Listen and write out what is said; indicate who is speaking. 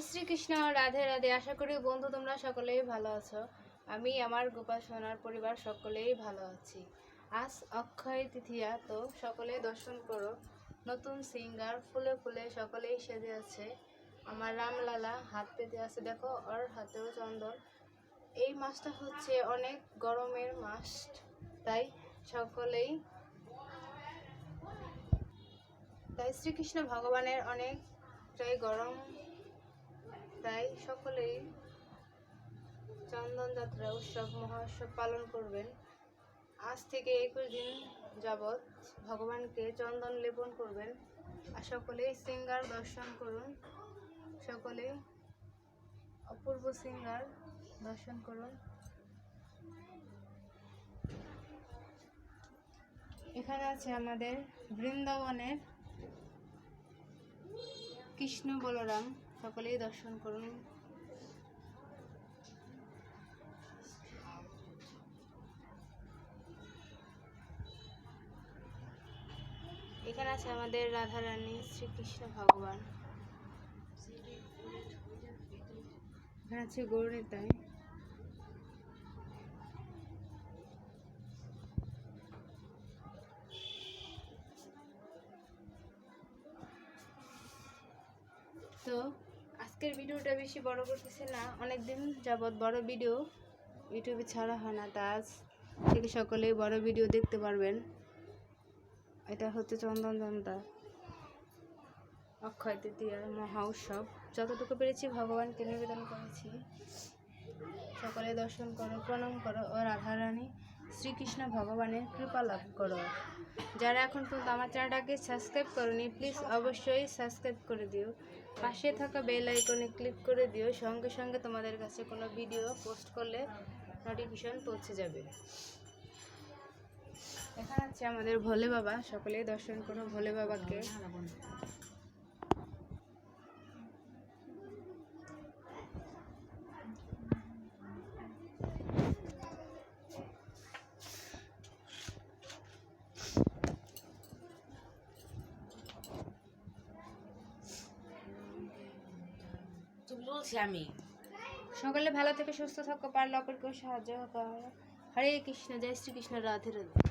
Speaker 1: জয় শ্রীকৃষ্ণ, রাধে রাধে। আশা করি বন্ধু, তোমরা সকলেই ভালো আছো। আমি, আমার গোপাল সোনার পরিবার, সকলেই ভালো আছি। আজ অক্ষয় তৃতীয়া, তো সকলে দর্শন করো। নতুন সিঙ্গার, ফুলে ফুলে সকলেই সেজে আছে। আমার রামলালা, হাত পেতে আছে। দেখো, ওর হাতেও চন্দন। এই মাসটা হচ্ছে অনেক গরমের মাস, তাই সকলেই তাই শ্রীকৃষ্ণ ভগবানের অনেকটাই গরম তাই সকলেই চন্দন যাত্রা উৎসব, মহোৎসব পালন করবেন। আজ থেকে একুশ দিন যাবৎ ভগবানকে চন্দন লেপন করবেন আর সকলেই সিঙ্গার দর্শন করুন। সকলেই অপূর্ব সিঙ্গার দর্শন করুন। এখানে আছে আমাদের বৃন্দাবনের কৃষ্ণ বলরাম। সকলেই দর্শন করুন। এখানে আছে আমাদের রাধারানী শ্রীকৃষ্ণ ভগবান। এখানে আছে গৌরীতাই তো আজকের ভিডিওটা বেশি বড় করতেছে না। অনেক দিন যাবৎ বড় ভিডিও ইউটিউবে ছাড়া হয় না, তা আজ থেকে সকলেই বড় ভিডিও দেখতে পারবেন। এটা হচ্ছে চন্দন জনতা অক্ষয় তৃতীয়ার মহা উৎসব। যতটুকু পেরেছি ভগবানকে নিবেদন করেছি। সকলে দর্শন করো, প্রণাম করো। ও রাধারানী শ্রীকৃষ্ণ ভগবানের কৃপা লাভ করো। যারা এখন পর্যন্ত আমার চ্যানেলটাকে সাবস্ক্রাইব করনি, প্লিজ অবশ্যই সাবস্ক্রাইব করে দিও। পাশে থাকা বেল আইকনে ক্লিক করে দিও। সঙ্গে সঙ্গে তোমাদের কাছে কোনো ভিডিও পোস্ট করলে নোটিফিকেশন পৌঁছে যাবে। এখানে আছে আমাদের ভোলে বাবা। সকলেই দর্শন করো ভোলে বাবাকে।
Speaker 2: বলছি আমি?
Speaker 1: সকালে ভালো থেকে সুস্থ থাকো, পারলে অপরকেও সাহায্য করো। হরে কৃষ্ণ, জয় শ্রীকৃষ্ণ, রাধে রাধে।